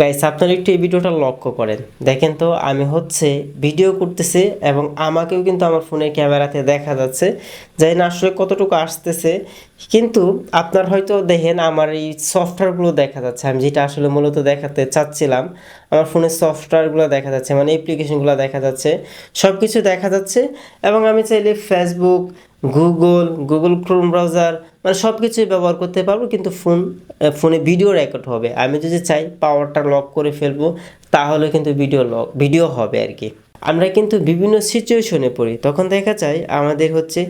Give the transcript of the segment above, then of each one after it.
Guys আপনারা একটু এই ভিডিওটা লক্ষ্য করেন। দেখেন তো, আমি হচ্ছে ভিডিও করতেছি এবং আমাকেও কিন্তু আমার ফোনের ক্যামেরাতে দেখা যাচ্ছে জানি না, আসলে কতটুকু আসতেছে। কিন্তু আপনার হয়তো দেখেন আমার এই সফটওয়্যারগুলো দেখা যাচ্ছে। আমি যেটা আসলে মূলত দেখাতে চাচ্ছিলাম, আমার ফোনের সফটওয়্যারগুলো দেখা যাচ্ছে মানে অ্যাপ্লিকেশনগুলো দেখা যাচ্ছে সব কিছু দেখা যাচ্ছে এবং আমি চাইলে Facebook Google Google Chrome browser মানে সব কিছুই ব্যবহার করতে পারব, কিন্তু ফোন ফোনে ভিডিও রেকর্ড হবে। আমি যদি চাই পাওয়ারটা লক করে ফেলব, তাহলে কিন্তু ভিডিও লক ভিডিও হবে আর কি। আমরা কিন্তু বিভিন্ন সিচুয়েশনে পড়ি। তখন দেখা যায় আমাদের হচ্ছে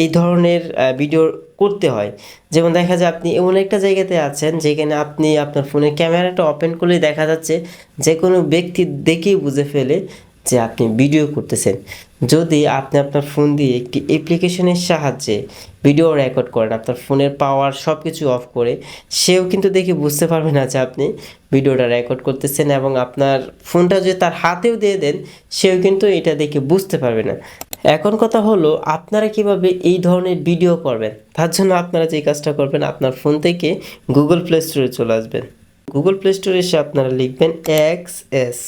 এই ধরনের ভিডিও করতে হয়। যেমন দেখা যায় আপনি এমন একটা জায়গাতে আছেন, যেখানে আপনি আপনার ফোনের ক্যামেরাটা ওপেন করলেই দেখা যাচ্ছে যে কোনো ব্যক্তি দেখেই বুঝে ফেলে যে আপনি ভিডিও করতেছেন। যদি আপনি আপনার ফোন দিয়ে একটি অ্যাপ্লিকেশনের সাহায্যে ভিডিও রেকর্ড করেন, আপনার ফোনের পাওয়ার সব কিছু অফ করে, সেও কিন্তু দেখে বুঝতে পারবে না যে আপনি ভিডিওটা রেকর্ড করতেছেন এবং আপনার ফোনটা যদি তার হাতেও দিয়ে দেন, সেও কিন্তু এটা দেখে বুঝতে পারবে না। এখন কথা হলো, আপনারা কীভাবে এই ধরনের ভিডিও করবেন? তার জন্য আপনারা যে কাজটা করবেন, আপনার ফোন থেকে গুগল প্লে স্টোরে চলে আসবেন। গুগল প্লে স্টোরে এসে আপনারা লিখবেন এক্স এস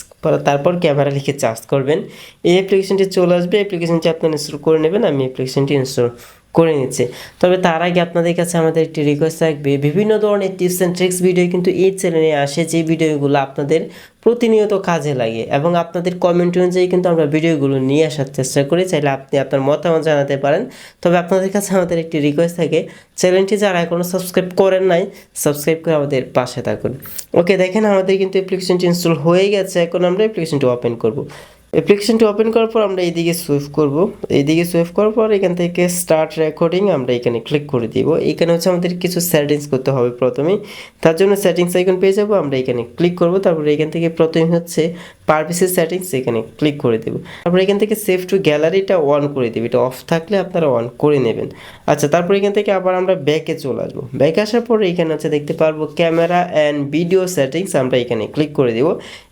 তারপর ক্যামেরা লিখে চার্জ করবেন। এই অ্যাপ্লিকেশনটি চলে আসবে অ্যাপ্লিকেশনটি আপনারা ইনস্টল করে নেবেন, আমি অ্যাপ্লিকেশনটি ইনস্টল করে নিচ্ছে। তবে তার আগে আপনাদের কাছে আমাদের একটি রিকোয়েস্ট থাকবে, বিভিন্ন ধরনের টিপস অ্যান্ড ট্রিক্স ভিডিও কিন্তু এই চ্যানেলে আসে, যে ভিডিওগুলো আপনাদের প্রতিনিয়ত কাজে লাগে এবং আপনাদের কমেন্ট অনুযায়ী কিন্তু আমরা ভিডিওগুলো নিয়ে আসার চেষ্টা করি। চাইলে আপনি আপনার মতামত জানাতে পারেন। তবে আপনাদের কাছে আমাদের একটি রিকোয়েস্ট থাকে চ্যানেলটি যারা এখনও সাবস্ক্রাইব করেন নাই সাবস্ক্রাইব করে আমাদের পাশে থাকুন। ওকে দেখেন আমাদের কিন্তু অ্যাপ্লিকেশনটি ইনস্টল হয়ে গেছে। এখন আমরা অ্যাপ্লিকেশনটি ওপেন করব। অ্যাপ্লিকেশনটি ওপেন করার পর আমরা এইদিকে সুইফ করব। এইদিকে সুইফ করার পর এখান থেকে স্টার্ট রেকর্ডিং আমরা এখানে ক্লিক করে দিব। এখানে হচ্ছে আমাদের কিছু সেটিংস করতে হবে প্রথমেই তার জন্য সেটিংস আইকন পেয়ে যাব, আমরা এখানে ক্লিক করব। তারপরে এখান থেকে প্রথমে হচ্ছে পারভিসের সেটিংস এখানে ক্লিক করে দেব। তারপরে এখান থেকে সেভ টু গ্যালারিটা অন করে দেব। এটা অফ থাকলে আপনারা অন করে নেবেন। আচ্ছা তারপর এখান থেকে আবার আমরা ব্যাকে চলে আসব। ব্যাকে আসার পরে এখানে হচ্ছে দেখতে পারব ক্যামেরা অ্যান্ড ভিডিও সেটিংস আমরা এখানে ক্লিক করে দেব।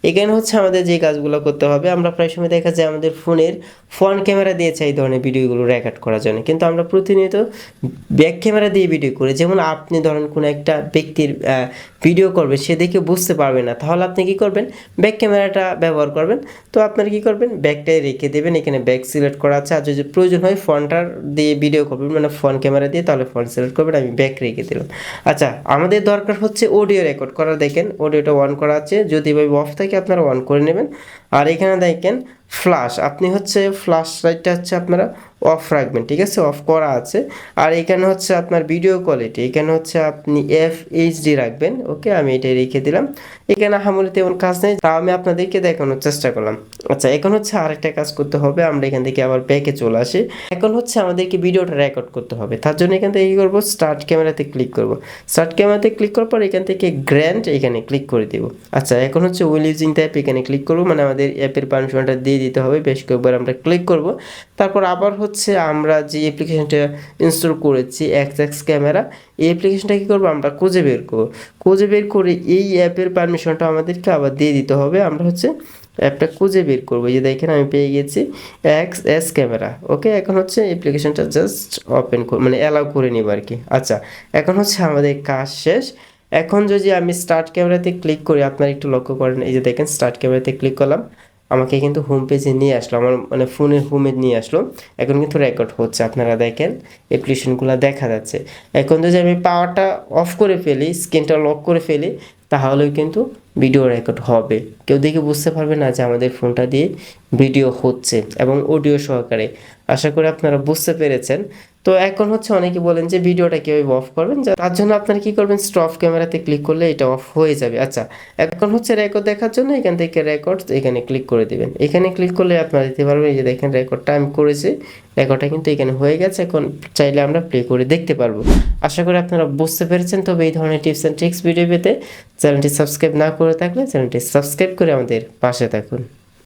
এখানে হচ্ছে আমাদের যে কাজগুলো করতে হবে, আমরা প্রায় সময় দেখা যায় আমাদের ফোনের ফ্রন্ট ক্যামেরা দিয়েছে এই ধরনের ভিডিওগুলো রেকর্ড করার জন্য। কিন্তু আমরা প্রতিনিয়ত ব্যাক ক্যামেরা দিয়ে ভিডিও করি। যেমন আপনি ধরেন কোনো একটা ব্যক্তির ভিডিও করবে, সে দেখে বুঝতে পারবে না। তাহলে আপনি কি করবেন? ব্যাক ক্যামেরাটা ব্যবহার করবেন। তো আপনারা কি করবেন? ব্যাকটাই রেখে দেবেন। এখানে ব্যাক সিলেক্ট করা আছে। আর যদি প্রয়োজন হয় ফোনটার দিয়ে ভিডিও করবেন। মানে ফোন ক্যামেরা দিয়ে, তাহলে ফোন সিলেক্ট করবেন। আমি ব্যাক রেখে দিলাম। আচ্ছা আমাদের দরকার হচ্ছে অডিও রেকর্ড করা দেখেন অডিওটা অন করা আছে। যদি ভাই অফ থাকে, আপনারা অন করে নেবেন। আর এখানে দেখেন ফ্লাশ আপনি হচ্ছে ফ্লাশ লাইটটা হচ্ছে আপনারা অফ রাখবেন, ঠিক আছে? অফ করা আছে। আর এখানে হচ্ছে আপনার ভিডিও কোয়ালিটি এখানে হচ্ছে আপনি এফ এইচডি রাখবেন ওকে আমি এটা রেখে দিলাম। এখানে হামলে তেমন কাজ নেই, তাও আমি আপনাদেরকে দেখানোর চেষ্টা করলাম। আচ্ছা এখন হচ্ছে আরেকটা কাজ করতে হবে, আমরা এখান থেকে আবার ব্যাকে চলে আসি। এখন হচ্ছে আমাদেরকে ভিডিওটা রেকর্ড করতে হবে। তার জন্য এখান থেকে কী করব? স্টার্ট ক্যামেরাতে ক্লিক করব। স্টার্ট ক্যামেরাতে ক্লিক করার পর এখান থেকে গ্র্যান্ড এখানে ক্লিক করে দেবো। আচ্ছা এখন হচ্ছে উইল ইউজিং অ্যাপ এখানে ক্লিক করব মানে আমাদের অ্যাপের পারমিশনটা দিয়ে দিতে হবে, বেশ কয়েকবার আমরা ক্লিক করব। তারপর আবার হচ্ছে আমরা যে অ্যাপ্লিকেশনটা ইনস্টল করেছি এক্স এক্স ক্যামেরা এই অ্যাপ্লিকেশনটা কী করব? আমরা খুঁজে বের করব। খুঁজে বের করে এই অ্যাপের পারমিশনটা আমাদেরকে আবার দিয়ে দিতে হবে। আমরা হচ্ছে অ্যাপটা খুঁজে বের করব। যে দেখেন, আমি পেয়ে গেছি এক্স এস ক্যামেরা ওকে এখন হচ্ছে অ্যাপ্লিকেশনটা জাস্ট ওপেন মানে অ্যালাউ করে নিব আর কি। আচ্ছা এখন হচ্ছে আমাদের কাজ শেষ। এখন যদি আমি স্টার্ট ক্যামেরাতে ক্লিক করি, আপনারা একটু লক্ষ্য করেন, এই যে দেখেন স্টার্ট ক্যামেরাতে ক্লিক করলাম। আমাকে কিন্তু হোম পেজে নিয়ে আসলো, আমার মানে ফোনের হোমে নিয়ে আসলো। এখন কিন্তু রেকর্ড হচ্ছে, আপনারা দেখেন অ্যাপ্লিকেশনগুলো দেখা যাচ্ছে। এখন যদি আমি পাওয়ারটা অফ করে ফেলি স্ক্রিনটা লক করে ফেলি তাহলেও কিন্তু ভিডিও রেকর্ড হবে। কেউ দেখে বুঝতে পারবে না যে আমাদের ফোনটা দিয়ে ভিডিও হচ্ছে এবং অডিও সহকারে। আশা করি আপনারা বুঝতে পেরেছেন। তো এখন হচ্ছে অনেকে বলেন যে ভিডিওটা কীভাবে অফ করবেন? তার জন্য আপনারা কি করবেন? স্টপ ক্যামেরাতে ক্লিক করলে এটা অফ হয়ে যাবে। আচ্ছা এখন হচ্ছে রেকর্ড দেখার জন্য এখান থেকে রেকর্ড এখানে ক্লিক করে দেবেন। এখানে ক্লিক করলে আপনারা দিতে পারবেন এই যে দেখেন রেকর্ডটা আমি করেছি। রেকর্ডটা কিন্তু এখানে হয়ে গেছে। এখন চাইলে আমরা প্লে করে দেখতে পারব। আশা করি আপনারা বুঝতে পেরেছেন। তবে এই ধরনের টিপস অ্যান্ড ট্রিক্স ভিডিও পেতে চ্যানেলটি সাবস্ক্রাইব না করে থাকলে চ্যানেলটি সাবস্ক্রাইব করে আমাদের পাশে থাকুন।